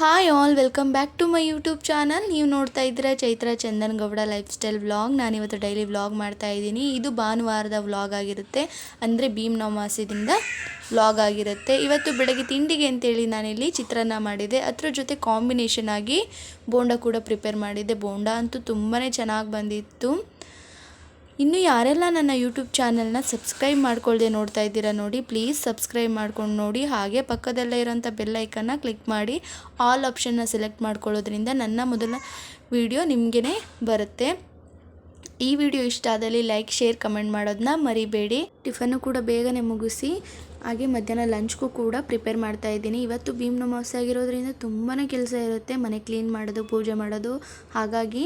Hi all welcome back to my YouTube channel ನೀವು ನೋಡ್ತಾ ಇದ್ದೀರಾ Chaitra Chandan Gowda lifestyle vlog ನಾನಿವತ್ತು ಡೈಲಿ ವ್ಲಾಗ್ ಮಾಡ್ತಾ ಇದ್ದೀನಿ. ಇದು ಭಾನುವಾರದ ವ್ಲಾಗ್ ಆಗಿರುತ್ತೆ. ಅಂದರೆ ಭೀಮ್ ನವಮಾಸದಿಂದ ವ್ಲಾಗ್ ಆಗಿರುತ್ತೆ. ಇವತ್ತು ಬೆಳಗ್ಗೆ ತಿಂಡಿಗೆ ಅಂತೇಳಿ ನಾನಿಲ್ಲಿ ಚಿತ್ರಾನ್ನ ಮಾಡಿದೆ. ಅದರ ಜೊತೆ ಕಾಂಬಿನೇಷನ್ ಆಗಿ ಬೋಂಡ ಕೂಡ ಪ್ರಿಪೇರ್ ಮಾಡಿದ್ದೆ. ಬೋಂಡ ಅಂತೂ ತುಂಬಾ ಚೆನ್ನಾಗಿ ಬಂದಿತ್ತು. ಇನ್ನು ಯಾರೆಲ್ಲ ನನ್ನ ಯೂಟ್ಯೂಬ್ ಚಾನಲ್ನ ಸಬ್ಸ್ಕ್ರೈಬ್ ಮಾಡ್ಕೊಳ್ಳದೆ ನೋಡ್ತಾ ಇದ್ದೀರಾ ನೋಡಿ ಪ್ಲೀಸ್ ಸಬ್ಸ್ಕ್ರೈಬ್ ಮಾಡ್ಕೊಂಡು ನೋಡಿ. ಹಾಗೆ ಪಕ್ಕದಲ್ಲೇ ಇರೋಂಥ ಬೆಲ್ ಐಕನ್ನ ಕ್ಲಿಕ್ ಮಾಡಿ ಆಲ್ ಆಪ್ಷನ್ನ ಸೆಲೆಕ್ಟ್ ಮಾಡ್ಕೊಳ್ಳೋದ್ರಿಂದ ನನ್ನ ಮೊದಲ ವಿಡಿಯೋ ನಿಮಗೇ ಬರುತ್ತೆ. ಈ ವಿಡಿಯೋ ಇಷ್ಟ ಆದಲ್ಲಿ ಲೈಕ್ ಶೇರ್ ಕಮೆಂಟ್ ಮಾಡೋದನ್ನ ಮರಿಬೇಡಿ. ಟಿಫನ್ನು ಕೂಡ ಬೇಗನೆ ಮುಗಿಸಿ, ಹಾಗೆ ಮಧ್ಯಾಹ್ನ ಲಂಚ್ಗೂ ಕೂಡ ಪ್ರಿಪೇರ್ ಮಾಡ್ತಾ ಇದ್ದೀನಿ. ಇವತ್ತು ಭೀಮ್ ನಮಾಸೆ ಆಗಿರೋದ್ರಿಂದ ತುಂಬಾ ಕೆಲಸ ಇರುತ್ತೆ. ಮನೆ ಕ್ಲೀನ್ ಮಾಡೋದು, ಪೂಜೆ ಮಾಡೋದು. ಹಾಗಾಗಿ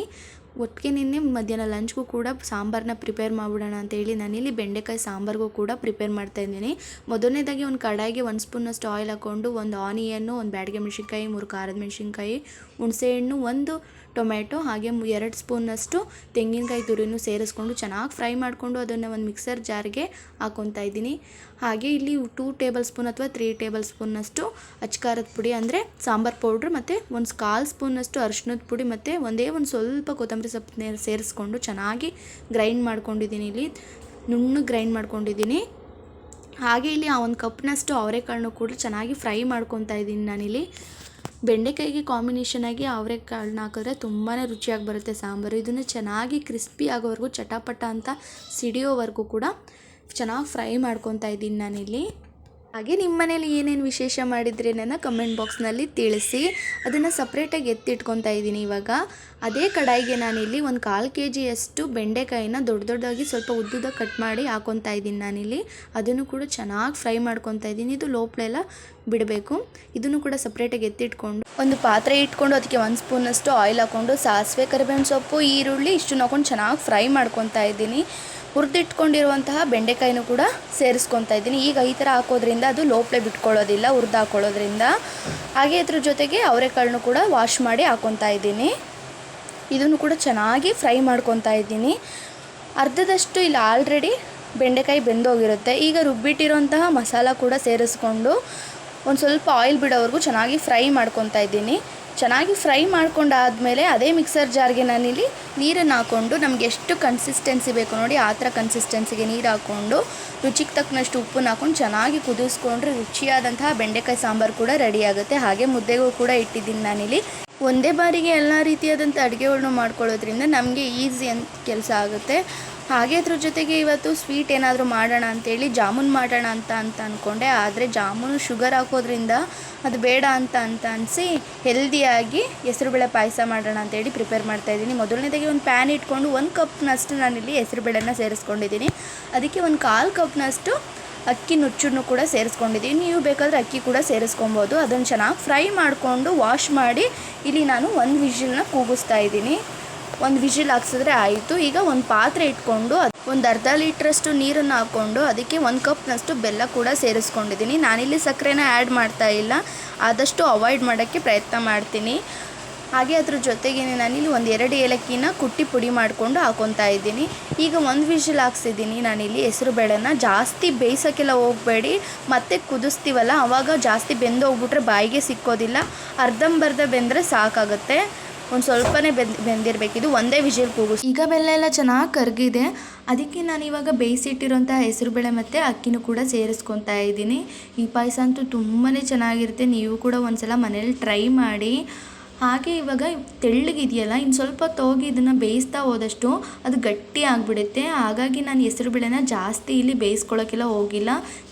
ಒಟ್ಟಿಗೆ ನಿನ್ನೆ ಮಧ್ಯಾಹ್ನ ಲಂಚ್ಗೂ ಕೂಡ ಸಾಂಬಾರನ್ನ ಪ್ರಿಪೇರ್ ಮಾಡಿಬಿಡೋಣ ಅಂತೇಳಿ ನಾನಿಲ್ಲಿ ಬೆಂಡೆಕಾಯಿ ಸಾಂಬಾರಿಗೂ ಕೂಡ ಪ್ರಿಪೇರ್ ಮಾಡ್ತಾ ಇದ್ದೀನಿ. ಮೊದಲನೇದಾಗಿ ಒಂದು ಕಡಾಯಿಗೆ ಒಂದು ಸ್ಪೂನಷ್ಟು ಆಯಿಲ್ ಹಾಕ್ಕೊಂಡು ಒಂದು ಆನಿಯನ್ನು, ಒಂದು ಬ್ಯಾಡಿಗೆ ಮೆಣಸಿನ್ಕಾಯಿ, ಮೂರು ಖಾರದ ಮೆಣಸಿನ್ಕಾಯಿ ಹುಣಸೆಹಣ್ಣು ಒಂದು ಟೊಮೆಟೊ ಹಾಗೆ ಎರಡು ಸ್ಪೂನಷ್ಟು ತೆಂಗಿನಕಾಯಿ ತುರಿನೂ ಸೇರಿಸ್ಕೊಂಡು ಚೆನ್ನಾಗಿ ಫ್ರೈ ಮಾಡಿಕೊಂಡು ಅದನ್ನು ಒಂದು ಮಿಕ್ಸರ್ ಜಾರ್ಗೆ ಹಾಕೊತಾ ಇದ್ದೀನಿ. ಹಾಗೆ ಇಲ್ಲಿ ಟೂ ಟೇಬಲ್ ಸ್ಪೂನ್ ಅಥವಾ ತ್ರೀ ಟೇಬಲ್ ಸ್ಪೂನಷ್ಟು ಅಚ್ಕಾರದ ಪುಡಿ, ಅಂದರೆ ಸಾಂಬಾರ್ ಪೌಡ್ರ್ ಮತ್ತು ಒಂದು ಕಾಲು ಸ್ಪೂನಷ್ಟು ಅರ್ಶಿನದ ಪುಡಿ ಮತ್ತು ಒಂದೇ ಒಂದು ಸ್ವಲ್ಪ ಕೊತ್ತಂಬರಿ ಸೊಪ್ಪು ಸೇರಿಸ್ಕೊಂಡು ಚೆನ್ನಾಗಿ ಗ್ರೈಂಡ್ ಮಾಡ್ಕೊಂಡಿದ್ದೀನಿ ಇಲ್ಲಿ. ನುಣ್ಣು ಗ್ರೈಂಡ್ ಮಾಡ್ಕೊಂಡಿದ್ದೀನಿ. ಹಾಗೆ ಇಲ್ಲಿ ಆ ಒಂದು ಕಪ್ನಷ್ಟು ಅವರೆಕಾಳನ್ನು ಕೂಡ ಚೆನ್ನಾಗಿ ಫ್ರೈ ಮಾಡ್ಕೊತಾ ಇದ್ದೀನಿ ನಾನಿಲ್ಲಿ. ಬೆಂಡೆಕಾಯಿಗೆ ಕಾಂಬಿನೇಷನ್ ಆಗಿ ಅವರೆಕಾಳನ್ನ ಹಾಕಿದ್ರೆ ತುಂಬಾ ರುಚಿಯಾಗಿ ಬರುತ್ತೆ ಸಾಂಬಾರು. ಇದನ್ನು ಚೆನ್ನಾಗಿ ಕ್ರಿಸ್ಪಿ ಆಗೋವರೆಗೂ, ಚಟಪಟ ಅಂತ ಸಿಡಿಯೋವರೆಗೂ ಕೂಡ ಚೆನ್ನಾಗಿ ಫ್ರೈ ಮಾಡ್ಕೊತಾ ಇದ್ದೀನಿ ನಾನಿಲ್ಲಿ. ಹಾಗೆ ನಿಮ್ಮ ಮನೇಲಿ ಏನೇನು ವಿಶೇಷ ಮಾಡಿದ್ರೆ ನನ್ನ ಕಮೆಂಟ್ ಬಾಕ್ಸ್ನಲ್ಲಿ ತಿಳಿಸಿ. ಅದನ್ನು ಸಪ್ರೇಟಾಗಿ ಎತ್ತಿಟ್ಕೊತಾ ಇದ್ದೀನಿ ಇವಾಗ. ಅದೇ ಕಡಾಯಿಗೆ ನಾನಿಲ್ಲಿ ಒಂದು ಕಾಲು ಕೆ ಜಿಯಷ್ಟು ಬೆಂಡೆಕಾಯಿನ ದೊಡ್ಡ ದೊಡ್ಡದಾಗಿ ಸ್ವಲ್ಪ ಉದ್ದುದ ಕಟ್ ಮಾಡಿ ಹಾಕೊತಾ ಇದ್ದೀನಿ ನಾನಿಲ್ಲಿ. ಅದನ್ನು ಕೂಡ ಚೆನ್ನಾಗಿ ಫ್ರೈ ಮಾಡ್ಕೊತಾ ಇದ್ದೀನಿ. ಇದು ಲೋಪ್ಲೆಲ್ಲ ಬಿಡಬೇಕು. ಇದನ್ನು ಕೂಡ ಸಪ್ರೇಟಾಗಿ ಎತ್ತಿಟ್ಕೊಂಡು ಒಂದು ಪಾತ್ರೆ ಇಟ್ಕೊಂಡು ಅದಕ್ಕೆ ಒಂದು ಸ್ಪೂನಷ್ಟು ಆಯಿಲ್ ಹಾಕ್ಕೊಂಡು ಸಾಸಿವೆ, ಕರಿಬೇವಿನ ಸೊಪ್ಪು, ಈರುಳ್ಳಿ ಇಷ್ಟನ್ನು ಹಾಕೊಂಡು ಚೆನ್ನಾಗಿ ಫ್ರೈ ಮಾಡ್ಕೊತಾ ಇದ್ದೀನಿ. ಹುರಿದಿಟ್ಕೊಂಡಿರುವಂತಹ ಬೆಂಡೆಕಾಯಿನೂ ಕೂಡ ಸೇರಿಸ್ಕೊತಾ ಇದ್ದೀನಿ. ಈಗ ಈ ಥರ ಹಾಕೋದ್ರಿಂದ ಅದು ಲೋಪ್ಲೆ ಬಿಟ್ಕೊಳ್ಳೋದಿಲ್ಲ ಹುರಿದು ಹಾಕೊಳ್ಳೋದ್ರಿಂದ ಹಾಗೆ ಅದ್ರ ಜೊತೆಗೆ ಅವರೆಕಾಳನ್ನು ಕೂಡ ವಾಶ್ ಮಾಡಿ ಹಾಕೊತಾ ಇದ್ದೀನಿ. ಇದನ್ನು ಕೂಡ ಚೆನ್ನಾಗಿ ಫ್ರೈ ಮಾಡ್ಕೊತಾ ಇದ್ದೀನಿ. ಅರ್ಧದಷ್ಟು ಇಲ್ಲಿ ಆಲ್ರೆಡಿ ಬೆಂಡೆಕಾಯಿ ಬೆಂದೋಗಿರುತ್ತೆ. ಈಗ ರುಬ್ಬಿಟ್ಟಿರೋಂತಹ ಮಸಾಲ ಕೂಡ ಸೇರಿಸ್ಕೊಂಡು ಒಂದು ಸ್ವಲ್ಪ ಆಯಿಲ್ ಬಿಡೋವರೆಗೂ ಚೆನ್ನಾಗಿ ಫ್ರೈ ಮಾಡ್ಕೊತಾ ಇದ್ದೀನಿ. ಚೆನ್ನಾಗಿ ಫ್ರೈ ಮಾಡ್ಕೊಂಡಾದಮೇಲೆ ಅದೇ ಮಿಕ್ಸರ್ ಜಾರ್ಗೆ ನಾನಿಲ್ಲಿ ನೀರನ್ನು ಹಾಕ್ಕೊಂಡು ನಮಗೆ ಎಷ್ಟು ಕನ್ಸಿಸ್ಟೆನ್ಸಿ ಬೇಕು ನೋಡಿ ಆ ಥರ ಕನ್ಸಿಸ್ಟೆನ್ಸಿಗೆ ನೀರು ಹಾಕ್ಕೊಂಡು ರುಚಿಗೆ ತಕ್ಕನಷ್ಟು ಉಪ್ಪನ್ನು ಹಾಕ್ಕೊಂಡು ಚೆನ್ನಾಗಿ ಕುದಿಸ್ಕೊಂಡ್ರೆ ರುಚಿಯಾದಂತಹ ಬೆಂಡೆಕಾಯಿ ಸಾಂಬಾರು ಕೂಡ ರೆಡಿ ಆಗುತ್ತೆ. ಹಾಗೆ ಮುದ್ದೆಗೂ ಕೂಡ ಇಟ್ಟಿದ್ದೀನಿ ನಾನಿಲ್ಲಿ. ಒಂದೇ ಬಾರಿಗೆ ಎಲ್ಲ ರೀತಿಯಾದಂಥ ಅಡುಗೆಗಳ್ನ ಮಾಡ್ಕೊಳ್ಳೋದ್ರಿಂದ ನಮಗೆ ಈಸಿ ಅಂತ ಕೆಲಸ ಆಗುತ್ತೆ. ಹಾಗೆ ಅದ್ರ ಜೊತೆಗೆ ಇವತ್ತು ಸ್ವೀಟ್ ಏನಾದರೂ ಮಾಡೋಣ ಅಂತೇಳಿ ಜಾಮೂನ್ ಮಾಡೋಣ ಅಂತ ಅಂತ ಅಂದ್ಕೊಂಡೆ ಆದರೆ ಜಾಮೂನು ಶುಗರ್ ಹಾಕೋದ್ರಿಂದ ಅದು ಬೇಡ ಅಂತ ಅಂತ ಅನಿಸಿ ಹೆಲ್ದಿಯಾಗಿ ಹೆಸರುಬೇಳೆ ಪಾಯಸ ಮಾಡೋಣ ಅಂತೇಳಿ ಪ್ರಿಪೇರ್ ಮಾಡ್ತಾಯಿದ್ದೀನಿ ಮೊದಲನೇದಾಗಿ ಒಂದು ಪ್ಯಾನ್ ಇಟ್ಕೊಂಡು ಒಂದು ಕಪ್ನಷ್ಟು ನಾನಿಲ್ಲಿ ಹೆಸರುಬೇಳೆನ ಸೇರಿಸ್ಕೊಂಡಿದ್ದೀನಿ. ಅದಕ್ಕೆ ಒಂದು ಕಾಲು ಕಪ್ನಷ್ಟು ಅಕ್ಕಿ ನುಚ್ಚನ್ನು ಕೂಡ ಸೇರಿಸ್ಕೊಂಡಿದ್ದೀನಿ. ನೀವು ಬೇಕಾದರೆ ಅಕ್ಕಿ ಕೂಡ ಸೇರಿಸ್ಕೊಬೋದು. ಅದನ್ನು ಚೆನ್ನಾಗಿ ಫ್ರೈ ಮಾಡಿಕೊಂಡು ವಾಶ್ ಮಾಡಿ ಇಲ್ಲಿ ನಾನು ಒಂದು ವಿಷಲನ್ನ ಕೂಗಿಸ್ತಾ ಇದ್ದೀನಿ. ಒಂದು ವಿಷಿಲ್ ಹಾಕ್ಸಿದ್ರೆ ಆಯಿತು. ಈಗ ಒಂದು ಪಾತ್ರೆ ಇಟ್ಕೊಂಡು ಒಂದು ಅರ್ಧ ಲೀಟ್ರಷ್ಟು ನೀರನ್ನು ಹಾಕ್ಕೊಂಡು ಅದಕ್ಕೆ ಒಂದು ಕಪ್ನಷ್ಟು ಬೆಲ್ಲ ಕೂಡ ಸೇರಿಸ್ಕೊಂಡಿದ್ದೀನಿ. ನಾನಿಲ್ಲಿ ಸಕ್ಕರೆನ ಆ್ಯಡ್ ಮಾಡ್ತಾ ಇಲ್ಲ. ಆದಷ್ಟು ಅವಾಯ್ಡ್ ಮಾಡೋಕ್ಕೆ ಪ್ರಯತ್ನ ಮಾಡ್ತೀನಿ. ಹಾಗೆ ಅದ್ರ ಜೊತೆಗೆ ನಾನಿಲ್ಲಿ ಒಂದು ಎರಡು ಏಲಕ್ಕಿನ ಕುಟ್ಟಿ ಪುಡಿ ಮಾಡಿಕೊಂಡು ಹಾಕೊತಾ ಇದ್ದೀನಿ. ಈಗ ಒಂದು ವಿಷಲ್ ಹಾಕ್ಸಿದ್ದೀನಿ ನಾನಿಲ್ಲಿ. ಹೆಸರು ಬೇಳೆನ ಜಾಸ್ತಿ ಬೇಯಿಸೋಕ್ಕೆಲ್ಲ ಹೋಗಬೇಡಿ. ಮತ್ತೆ ಕುದಿಸ್ತೀವಲ್ಲ ಆವಾಗ ಜಾಸ್ತಿ ಬೆಂದು ಹೋಗ್ಬಿಟ್ರೆ ಬಾಯಿಗೆ ಸಿಕ್ಕೋದಿಲ್ಲ. ಅರ್ಧಂಬರ್ಧ ಬೆಂದರೆ ಸಾಕಾಗುತ್ತೆ. ಒಂದು ಸ್ವಲ್ಪನೇ ಬೆಂದ್ ಇದು ಒಂದೇ ವಿಷಲ್ ಕೂಗಿಸ್ ಈಗ ಬೆಲ್ಲ ಎಲ್ಲ ಚೆನ್ನಾಗಿ ಕರಗಿದೆ. ಅದಕ್ಕೆ ನಾನು ಇವಾಗ ಬೇಯಿಸಿಟ್ಟಿರೋಂಥ ಹೆಸರುಬೇಳೆ ಮತ್ತು ಅಕ್ಕಿನೂ ಕೂಡ ಸೇರಿಸ್ಕೊತಾ ಇದ್ದೀನಿ. ಈ ಪಾಯಸ ಅಂತೂ ತುಂಬಾ ಚೆನ್ನಾಗಿರುತ್ತೆ. ನೀವು ಕೂಡ ಒಂದ್ಸಲ ಮನೇಲಿ ಟ್ರೈ ಮಾಡಿ. ಹಾಗೆ ಇವಾಗ ತೆಳ್ಳಗಿದೆಯಲ್ಲ ಇನ್ನು ಸ್ವಲ್ಪ ಹೋಗಿ ಇದನ್ನು ಬೇಯಿಸ್ತಾ ಹೋದಷ್ಟು ಅದು ಗಟ್ಟಿ ಆಗಿಬಿಡುತ್ತೆ. ಹಾಗಾಗಿ ನಾನು ಹೆಸರುಬೇಳೆನ ಜಾಸ್ತಿ ಇಲ್ಲಿ ಬೇಯಿಸ್ಕೊಳ್ಳೋಕ್ಕೆಲ್ಲ ಹೋಗಿಲ್ಲ.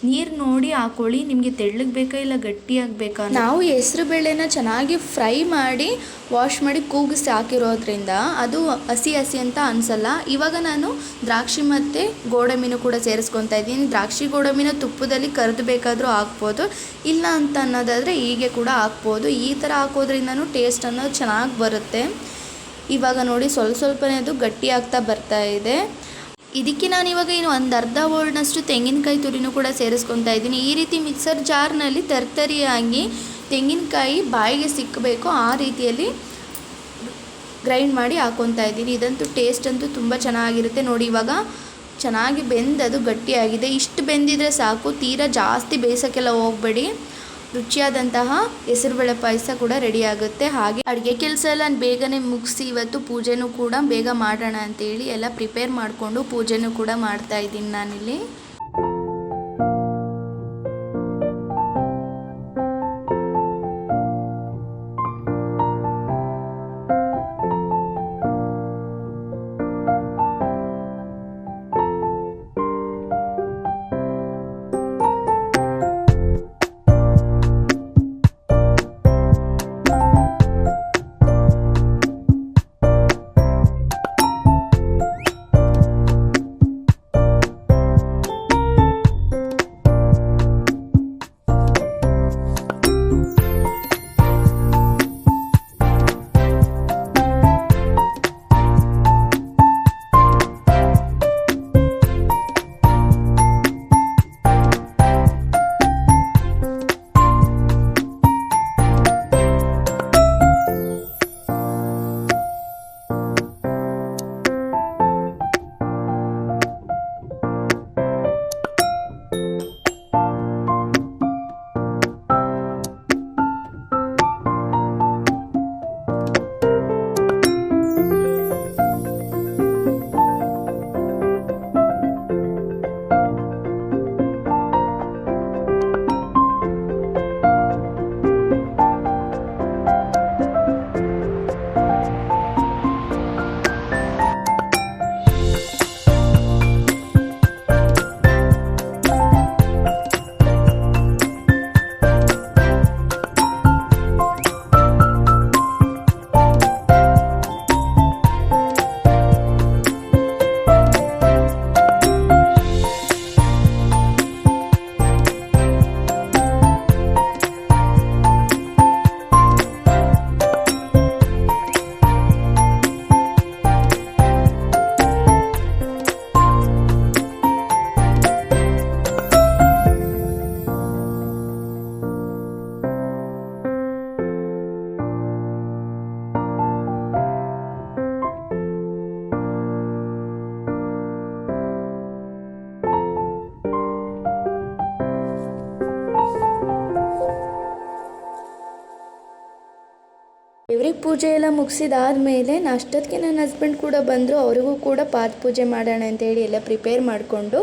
ನೀರು ನೋಡಿ ಹಾಕೊಳ್ಳಿ, ನಿಮಗೆ ತೆಳ್ಳಗೆ ಬೇಕಾ ಇಲ್ಲ ಗಟ್ಟಿಯಾಗಬೇಕಾ ನಾವು ನಾವು ಹೆಸರುಬೇಳೆನ ಚೆನ್ನಾಗಿ ಫ್ರೈ ಮಾಡಿ, ವಾಶ್ ಮಾಡಿ ಕೂಗಿಸಿ ಹಾಕಿರೋದ್ರಿಂದ ಅದು ಹಸಿ ಹಸಿ ಅಂತ ಅನಿಸಲ್ಲ. ಇವಾಗ ನಾನು ದ್ರಾಕ್ಷಿ ಮತ್ತು ಗೋಡಂಬಿನ ಕೂಡ ಸೇರಿಸ್ಕೊತಾ ಇದ್ದೀನಿ. ದ್ರಾಕ್ಷಿ ಗೋಡಂಬಿನ ತುಪ್ಪದಲ್ಲಿ ಕರೆದು ಬೇಕಾದರೂ ಹಾಕ್ಬೋದು. ಇಲ್ಲ ಅಂತ ಅನ್ನೋದಾದರೆ ಹೀಗೆ ಕೂಡ ಹಾಕ್ಬೋದು. ಈ ಥರ ಹಾಕೋದ್ರಿಂದನೂ ಟೇಸ್ಟ್ ಅನ್ನೋದು ಚೆನ್ನಾಗಿ ಬರುತ್ತೆ. ಇವಾಗ ನೋಡಿ ಸ್ವಲ್ಪ ಸ್ವಲ್ಪನೇ ಅದು ಗಟ್ಟಿ ಆಗ್ತಾ ಬರ್ತಾ ಇದೆ. ಇದಕ್ಕೆ ನಾನು ಇವಾಗ ಏನು ಒಂದು ಅರ್ಧ ಬೋಲ್ಡ್ನಷ್ಟು ತೆಂಗಿನಕಾಯಿ ತುರಿನೂ ಕೂಡ ಸೇರಿಸ್ಕೊತಾ ಇದ್ದೀನಿ. ಈ ರೀತಿ ಮಿಕ್ಸರ್ ಜಾರ್ನಲ್ಲಿ ತರ್ತರಿಯಾಗಿ ತೆಂಗಿನಕಾಯಿ ಬಾಯಿಗೆ ಸಿಕ್ಕಬೇಕು ಆ ರೀತಿಯಲ್ಲಿ ಗ್ರೈಂಡ್ ಮಾಡಿ ಹಾಕೊತಾ ಇದ್ದೀನಿ. ಇದಂತೂ ಟೇಸ್ಟ್ ಅಂತೂ ತುಂಬ ಚೆನ್ನಾಗಿರುತ್ತೆ. ನೋಡಿ ಇವಾಗ ಚೆನ್ನಾಗಿ ಬೆಂದದು ಗಟ್ಟಿಯಾಗಿದೆ. ಇಷ್ಟು ಬೆಂದಿದ್ರೆ ಸಾಕು. ತೀರಾ ಜಾಸ್ತಿ ಬೇಯಿಸೋಕ್ಕೆಲ್ಲ ಹೋಗಬೇಡಿ. ರುಚಿಯಾದಂತಹ ಹೆಸರುಬೇಳೆ ಪಾಯಸ ಕೂಡ ರೆಡಿ ಆಗುತ್ತೆ. ಹಾಗೆ ಅಡುಗೆ ಕೆಲಸ ಎಲ್ಲ ಬೇಗನೆ ಮುಗಿಸಿ ಇವತ್ತು ಪೂಜೆನೂ ಕೂಡ ಬೇಗ ಮಾಡೋಣ ಅಂತೇಳಿ ಎಲ್ಲ ಪ್ರಿಪೇರ್ ಮಾಡಿಕೊಂಡು ಪೂಜೆನೂ ಕೂಡ ಮಾಡ್ತಾ ಇದ್ದೀನಿ ನಾನಿಲ್ಲಿ. ಪೂಜೆ ಎಲ್ಲ ಮುಗಿಸಿದಾದ್ಮೇಲೆ ಅಷ್ಟೊತ್ತಿಗೆ ನನ್ನ ಹಸ್ಬೆಂಡ್ ಕೂಡ ಬಂದರು. ಅವರಿಗೂ ಕೂಡ ಪಾದ ಪೂಜೆ ಮಾಡೋಣ ಅಂತೇಳಿ ಎಲ್ಲ ಪ್ರಿಪೇರ್ ಮಾಡಿಕೊಂಡು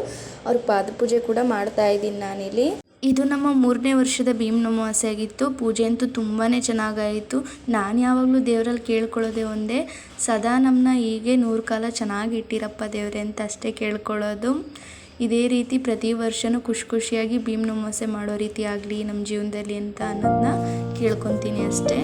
ಅವ್ರ ಪಾದ ಪೂಜೆ ಕೂಡ ಮಾಡ್ತಾ ಇದ್ದೀನಿ ನಾನಿಲ್ಲಿ. ಇದು ನಮ್ಮ ಮೂರನೇ ವರ್ಷದ ಭೀಮ್ ಅಮಾವಾಸ್ಯೆ ಆಗಿತ್ತು ಪೂಜೆ ಅಂತೂ ತುಂಬಾ ಚೆನ್ನಾಗಾಯಿತು. ನಾನು ಯಾವಾಗಲೂ ದೇವರಲ್ಲಿ ಕೇಳ್ಕೊಳ್ಳೋದೆ ಒಂದೇ. ಸದಾ ನಮ್ಮನ್ನ ಹೀಗೆ ನೂರು ಕಾಲ ಚೆನ್ನಾಗಿ ಇಟ್ಟಿರಪ್ಪ ದೇವರೇ ಅಂತ ಅಷ್ಟೇ ಕೇಳ್ಕೊಳ್ಳೋದು. ಇದೇ ರೀತಿ ಪ್ರತಿ ವರ್ಷವೂ ಖುಷಿ ಖುಷಿಯಾಗಿ ಭೀಮ್ ಅಮಾವಾಸ್ಯೆ ಮಾಡೋ ರೀತಿ ಆಗಲಿ ನಮ್ಮ ಜೀವನದಲ್ಲಿ ಅಂತ ಅನ್ನೋದನ್ನ ಕೇಳ್ಕೊತೀನಿ ಅಷ್ಟೇ.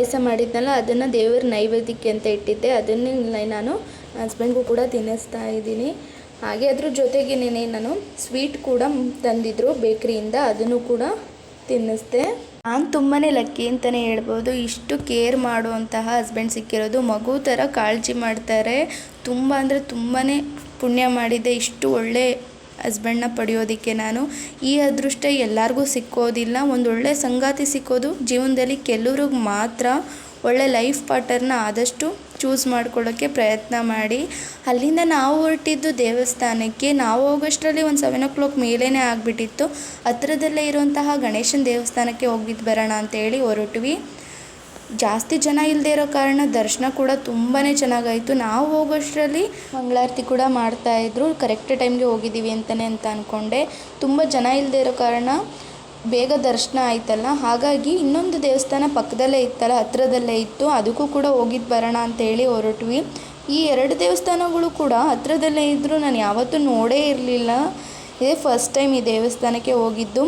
ಪಾಯಸ ಮಾಡಿದ್ನಲ್ಲ, ಅದನ್ನು ದೇವರ ನೈವೇದ್ಯಕ್ಕೆ ಅಂತ ಇಟ್ಟಿದ್ದೆ. ಅದನ್ನೇ ನಾನು ಹಸ್ಬೆಂಡ್ಗೂ ಕೂಡ ತಿನ್ನಿಸ್ತಾ ಇದ್ದೀನಿ. ಹಾಗೆ ಅದ್ರ ಜೊತೆಗೇನೆ ನಾನು ಸ್ವೀಟ್ ಕೂಡ ತಂದಿದ್ರು ಬೇಕ್ರಿಯಿಂದ, ಅದನ್ನು ಕೂಡ ತಿನ್ನಿಸ್ದೆ. ನಾನು ತುಂಬಾ ಲಕ್ಕಿ ಅಂತಲೇ ಹೇಳ್ಬೋದು. ಇಷ್ಟು ಕೇರ್ ಮಾಡುವಂತಹ ಹಸ್ಬೆಂಡ್ ಸಿಕ್ಕಿರೋದು. ಮಗು ಥರ ಕಾಳಜಿ ಮಾಡ್ತಾರೆ. ತುಂಬ ಅಂದರೆ ತುಂಬಾ ಪುಣ್ಯ ಮಾಡಿದೆ. ಇಷ್ಟು ಒಳ್ಳೆ ಹಸ್ಬೆಂಡ್ನ ಪಡೆಯೋದಕ್ಕೆ ನಾನು ಈ ಅದೃಷ್ಟ ಎಲ್ಲರಿಗೂ ಸಿಕ್ಕೋದಿಲ್ಲ. ಒಂದು ಒಳ್ಳೆ ಸಂಗಾತಿ ಸಿಕ್ಕೋದು ಜೀವನದಲ್ಲಿ ಕೆಲವ್ರಿಗೆ ಮಾತ್ರ ಒಳ್ಳೆ ಲೈಫ್ ಪಾರ್ಟ್ನರ್ನ ಆದಷ್ಟು ಚೂಸ್ ಮಾಡ್ಕೊಳ್ಳೋಕ್ಕೆ ಪ್ರಯತ್ನ ಮಾಡಿ. ಅಲ್ಲಿಂದ ನಾವು ಹೊರಟಿದ್ದು ದೇವಸ್ಥಾನಕ್ಕೆ, ನಾವು ಹೋಗೋಷ್ಟರಲ್ಲಿ ಒಂದು ಸೆವೆನ್ ಓ ಕ್ಲಾಕ್ ಮೇಲೇ ಆಗಿಬಿಟ್ಟಿತ್ತು. ಹತ್ರದಲ್ಲೇ ಇರುವಂತಹ ಗಣೇಶನ ದೇವಸ್ಥಾನಕ್ಕೆ ಹೋಗಿದ್ದು ಬರೋಣ ಅಂತೇಳಿ ಹೊರಟ್ವಿ. ಜಾಸ್ತಿ ಜನ ಇಲ್ಲದೆ ಇರೋ ಕಾರಣ ದರ್ಶನ ಕೂಡ ತುಂಬಾ ಚೆನ್ನಾಗಾಯಿತು. ನಾವು ಹೋಗೋಷ್ಟರಲ್ಲಿ ಮಂಗಳಾರತಿ ಕೂಡ ಮಾಡ್ತಾಯಿದ್ರು ಕರೆಕ್ಟ್ ಟೈಮ್ಗೆ ಹೋಗಿದ್ದೀವಿ ಅಂತಲೇ ಅಂತ ಅಂದ್ಕೊಂಡೆ ತುಂಬ ಜನ ಇಲ್ಲದೆ ಇರೋ ಕಾರಣ ಬೇಗ ದರ್ಶನ ಆಯ್ತಲ್ಲ. ಹಾಗಾಗಿ ಇನ್ನೊಂದು ದೇವಸ್ಥಾನ ಪಕ್ಕದಲ್ಲೇ ಇತ್ತಲ್ಲ, ಹತ್ರದಲ್ಲೇ ಇತ್ತು. ಅದಕ್ಕೂ ಕೂಡ ಹೋಗಿದ್ದು ಬರೋಣ ಅಂತೇಳಿ ಹೊರಟ್ವಿ. ಈ ಎರಡು ದೇವಸ್ಥಾನಗಳು ಕೂಡ ಹತ್ರದಲ್ಲೇ ಇದ್ದರೂ ನಾನು ಯಾವತ್ತೂ ನೋಡೇ ಇರಲಿಲ್ಲ. ಇದೇ ಫಸ್ಟ್ ಟೈಮ್ ಈ ದೇವಸ್ಥಾನಕ್ಕೆ ಹೋಗಿದ್ದು.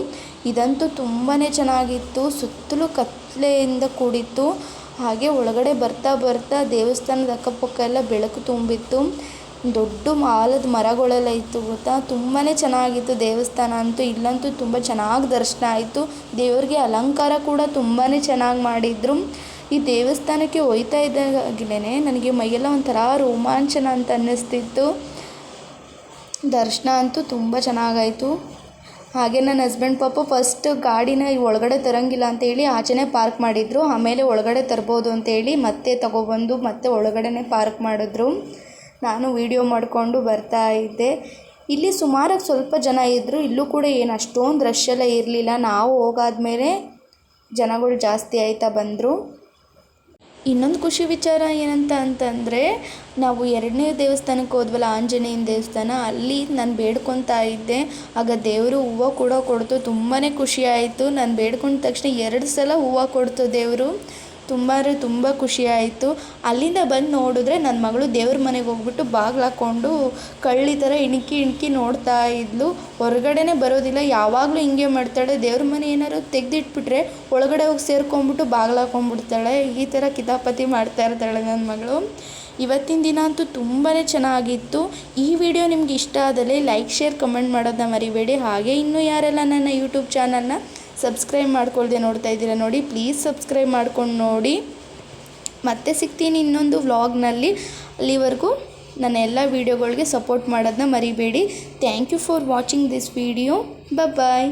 ಇದಂತೂ ತುಂಬಾ ಚೆನ್ನಾಗಿತ್ತು. ಸುತ್ತಲೂ ಕತ್ತಲೆಯಿಂದ ಕೂಡಿತ್ತು. ಹಾಗೆ ಒಳಗಡೆ ಬರ್ತಾ ಬರ್ತಾ ದೇವಸ್ಥಾನದ ಅಕ್ಕಪಕ್ಕ ಎಲ್ಲ ಬೆಳಕು ತುಂಬಿತ್ತು. ದೊಡ್ಡ ಮಾಲದ ಮರಗಳೆಲ್ಲ ಇತ್ತು ಗೊತ್ತಾ? ತುಂಬಾ ಚೆನ್ನಾಗಿತ್ತು ದೇವಸ್ಥಾನ ಅಂತೂ. ಇಲ್ಲಂತೂ ತುಂಬ ಚೆನ್ನಾಗಿ ದರ್ಶನ ಆಯಿತು. ದೇವರಿಗೆ ಅಲಂಕಾರ ಕೂಡ ತುಂಬಾ ಚೆನ್ನಾಗಿ ಮಾಡಿದರು. ಈ ದೇವಸ್ಥಾನಕ್ಕೆ ಹೋಯ್ತಾ ಇದ್ದಾಗಲೇ ನನಗೆ ಮೈಯೆಲ್ಲ ಒಂಥರ ರೋಮಾಂಚನ ಅಂತ ಅನ್ನಿಸ್ತಿತ್ತು. ದರ್ಶನ ಅಂತೂ ತುಂಬ ಚೆನ್ನಾಗಾಯಿತು. ಹಾಗೆ ನನ್ನ ಹಸ್ಬೆಂಡ್ ಪಾಪ ಫಸ್ಟ್ ಗಾಡಿನ ಒಳಗಡೆ ತರಂಗಿಲ್ಲ ಅಂತೇಳಿ ಆಚೆನೇ ಪಾರ್ಕ್ ಮಾಡಿದರು. ಆಮೇಲೆ ಒಳಗಡೆ ತರ್ಬೋದು ಅಂತೇಳಿ ಮತ್ತೆ ತಗೊಬಂದು ಮತ್ತೆ ಒಳಗಡೆನೇ ಪಾರ್ಕ್ ಮಾಡಿದ್ರು. ನಾನು ವೀಡಿಯೋ ಮಾಡಿಕೊಂಡು ಬರ್ತಾ ಇದ್ದೆ. ಇಲ್ಲಿ ಸುಮಾರಾಗಿ ಸ್ವಲ್ಪ ಜನ ಇದ್ದರು ಇಲ್ಲೂ ಕೂಡ ಏನು ಅಷ್ಟೊಂದು ರಶ್ ಎಲ್ಲ ಇರಲಿಲ್ಲ. ನಾವು ಹೋಗಾದ್ಮೇಲೆ ಜನಗಳು ಜಾಸ್ತಿ ಆಯ್ತಾ ಬಂದರು. ಇನ್ನೊಂದು ಖುಷಿ ವಿಚಾರ ಏನಂತ ಅಂತಂದರೆ, ನಾವು ಎರಡನೇ ದೇವಸ್ಥಾನಕ್ಕೆ ಹೋದ್ವಲ್ಲ, ಆಂಜನೇಯನ ದೇವಸ್ಥಾನ, ಅಲ್ಲಿ ನಾನು ಬೇಡ್ಕೊತಾ ಇದ್ದೆ. ಆಗ ದೇವರು ಹೂವು ಕೂಡ ಕೊಡ್ತು ತುಂಬಾ ಖುಷಿ ಆಯಿತು. ನಾನು ಬೇಡ್ಕೊಂಡ ತಕ್ಷಣ ಎರಡು ಸಲ ಹೂವು ಕೊಡ್ತು ದೇವರು. ತುಂಬ ಅಂದರೆ ತುಂಬ ಖುಷಿ ಆಯಿತು. ಅಲ್ಲಿಂದ ಬಂದು ನೋಡಿದ್ರೆ ನನ್ನ ಮಗಳು ದೇವ್ರ ಮನೆಗೆ ಹೋಗ್ಬಿಟ್ಟು ಬಾಗ್ಲು ಹಾಕ್ಕೊಂಡು ಕಳ್ಳಿ ಥರ ಇಣುಕಿ ಇಣುಕಿ ನೋಡ್ತಾ ಇದ್ಲು. ಹೊರಗಡೆನೇ ಬರೋದಿಲ್ಲ. ಯಾವಾಗಲೂ ಹಿಂಗೆ ಮಾಡ್ತಾಳೆ. ದೇವ್ರ ಮನೆ ಏನಾದ್ರು ತೆಗೆದಿಟ್ಬಿಟ್ರೆ ಒಳಗಡೆ ಹೋಗಿ ಸೇರ್ಕೊಂಡ್ಬಿಟ್ಟು ಬಾಗ್ಲು ಹಾಕೊಂಡ್ಬಿಡ್ತಾಳೆ. ಈ ಥರ ಕಿತಾಪತಿ ಮಾಡ್ತಾ ಇರ್ತಾಳೆ ನನ್ನ ಮಗಳು. ಇವತ್ತಿನ ದಿನ ಅಂತೂ ತುಂಬಾ ಚೆನ್ನಾಗಿತ್ತು. ಈ ವಿಡಿಯೋ ನಿಮ್ಗೆ ಇಷ್ಟ ಆದಲ್ಲಿ ಲೈಕ್, ಶೇರ್, ಕಮೆಂಟ್ ಮಾಡೋದನ್ನ ಮರಿಬೇಡಿ. ಹಾಗೆ ಇನ್ನೂ ಯಾರೆಲ್ಲ ನನ್ನ ಯೂಟ್ಯೂಬ್ ಚಾನಲ್ನ ಸಬ್ಸ್ಕ್ರೈಬ್ ಮಾಡ್ಕೊಳ್ದೆ ನೋಡ್ತಾ ಇದ್ದೀರಾ ನೋಡಿ ಪ್ಲೀಸ್ ಸಬ್ಸ್ಕ್ರೈಬ್ ಮಾಡ್ಕೊಂಡು ನೋಡಿ. ಮತ್ತೆ ಸಿಗ್ತೀನಿ ಇನ್ನೊಂದು ವ್ಲಾಗ್ನಲ್ಲಿ ಅಲ್ಲಿವರೆಗೂ ನನ್ನ ಎಲ್ಲ ವೀಡಿಯೋಗಳಿಗೆ ಸಪೋರ್ಟ್ ಮಾಡೋದನ್ನ ಮರಿಬೇಡಿ. Thank you for watching this video bye